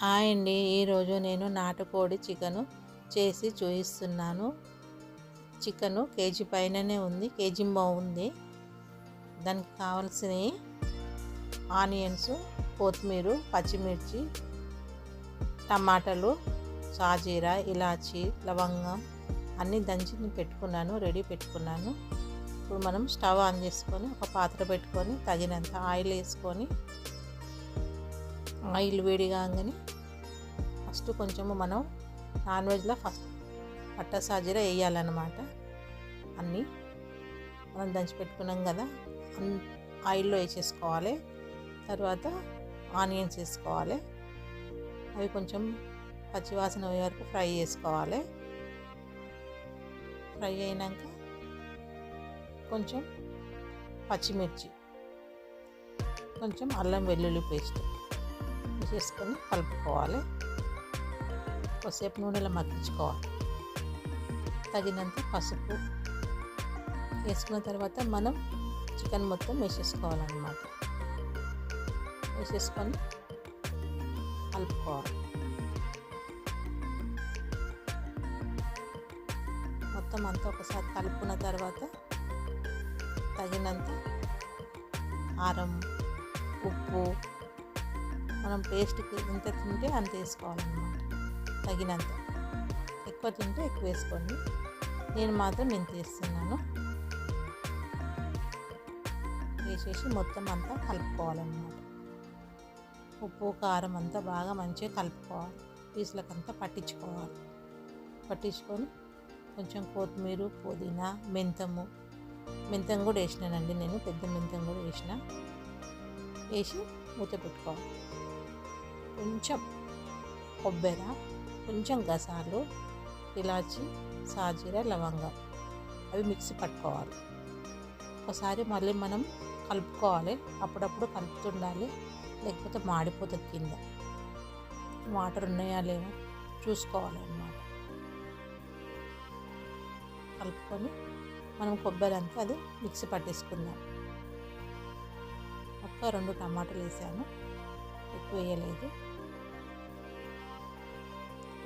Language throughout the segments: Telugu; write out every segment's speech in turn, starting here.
హాయ్ అండి ఈరోజు నేను నాటుకోడి చికెను చేసి చూపిస్తున్నాను చికెను కేజీ పైననే ఉంది కేజీ బాగుంది దానికి కావాల్సినవి ఆనియన్స్ కొత్తిమీర పచ్చిమిర్చి టమాటాలు సాజీరా ఇలాచి లవంగం అన్నీ దంచి పెట్టుకున్నాను రెడీ పెట్టుకున్నాను. ఇప్పుడు మనం స్టవ్ ఆన్ చేసుకొని ఒక పాత్ర పెట్టుకొని తగినంత ఆయిల్ వేసుకొని ఆయిల్ వేడి కాగానే ఫస్ట్ కొంచెము మనం నాన్ వెజ్లో ఫస్ట్ పట్ట సాజీరా వేయాలన్నమాట. అన్నీ మనం దంచి పెట్టుకున్నాం కదా ఆయిల్లో వేసేసుకోవాలి. తర్వాత ఆనియన్స్ వేసుకోవాలి. అవి కొంచెం పచ్చివాసన అయ్యే వరకు ఫ్రై చేసుకోవాలి. ఫ్రై అయినాక కొంచెం పచ్చిమిర్చి కొంచెం అల్లం వెల్లుల్లి పేస్ట్. చేసుకొని కలుపుకోవాలి. కొద్దిసేపు నూనెలో మగ్గించుకోవాలి. తగినంత పసుపు వేసుకున్న తర్వాత మనం చికెన్ మొత్తం వేసేసుకోవాలన్నమాట. వేసేసుకొని కలుపుకోవాలి. మొత్తం అంతా ఒకసారి కలుపుకున్న తర్వాత తగినంత కారం ఉప్పు మనం పేస్ట్కి ఎంత తింటే అంత వేసుకోవాలన్నమాట. తగినంత. ఎక్కువ తింటే ఎక్కువ వేసుకోండి. నేను మాత్రం నేను వేస్తున్నాను. వేసేసి మొత్తం అంతా కలుపుకోవాలన్నమాట. ఉప్పు కారం అంతా బాగా మంచిగా కలుపుకోవాలి. పీసులకంతా పట్టించుకోవాలి. పట్టించుకొని కొంచెం కొత్తిమీర పుదీనా మెంతము. మెంతం కూడా వేసినానండి నేను. పెద్ద మెంతం కూడా వేసిన. వేసి మూత పెట్టుకోవాలి. కొంచెం కొబ్బరి కొంచెం గసాలు ఇలాచి సాజీర లవంగం. అవి మిక్సీ పట్టుకోవాలి. ఒకసారి మళ్ళీ మనం కలుపుకోవాలి. అప్పుడప్పుడు కలుపుతుండాలి. లేకపోతే మాడిపోతుంది కింద. వాటర్ ఉన్నాయా లేవో చూసుకోవాలి అన్నమాట కలుపుకొని మనం కొబ్బరి అంతా అది మిక్సీ పట్టేసుకుందాం. ఒక్క రెండు టమాటాలు వేసాను. ఎక్కువ వేయలేదు.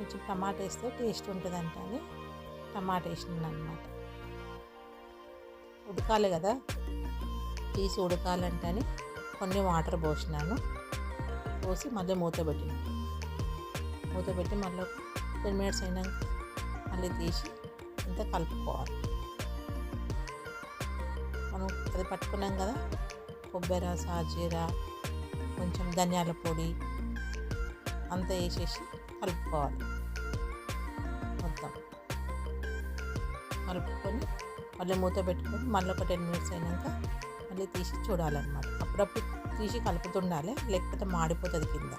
కొంచెం టమాటా వేస్తే టేస్ట్ ఉంటుందంట అని టమాటా వేసినాను అనమాట ఉడకాలి కదా తీసి ఉడకాలంటని కొన్ని వాటర్ పోసినాను. పోసి మళ్ళీ మూత పెట్టిన. మూత పెట్టి మళ్ళీ టెన్ మినిట్స్ అయినాక మళ్ళీ తీసి అంతా కలుపుకోవాలి. మనం అది పట్టుకున్నాం కదా కొబ్బరి సాజీరా కొంచెం ధనియాల పొడి అంతా వేసేసి కలుపుకోవాలి. కలుపుకొని మళ్ళీ మూత పెట్టుకొని మళ్ళీ ఒక టెన్ మినిట్స్ అయినాక మళ్ళీ తీసి చూడాలన్నమాట. అప్పుడప్పుడు తీసి కలుపుతుండాలి లేకపోతే మాడిపోతుంది కింద.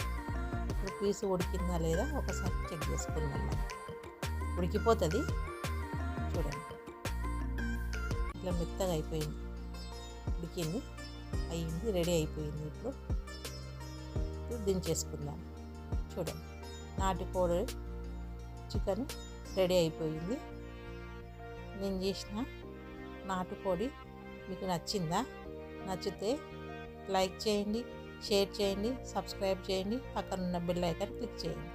ఇప్పుడు పీసు ఉడికిందా లేదా ఒకసారి చెక్ చేసుకుందాం. మనం ఉడికిపోతుంది. చూడండి. ఇట్లా మెత్తగా అయిపోయింది. ఉడికింది. అయ్యింది రెడీ అయిపోయింది ఇప్పుడు. ఇప్పుడు దించేసుకుందాం. చూడండి. నాటుకోడి చికెన్ రెడీ అయిపోయింది. నేను చేసిన నాటుకోడి మీకు నచ్చిందా? నచ్చితే లైక్ చేయండి షేర్ చేయండి సబ్స్క్రైబ్ చేయండి పక్కనున్న బెల్ ఐకాన్ క్లిక్ చేయండి.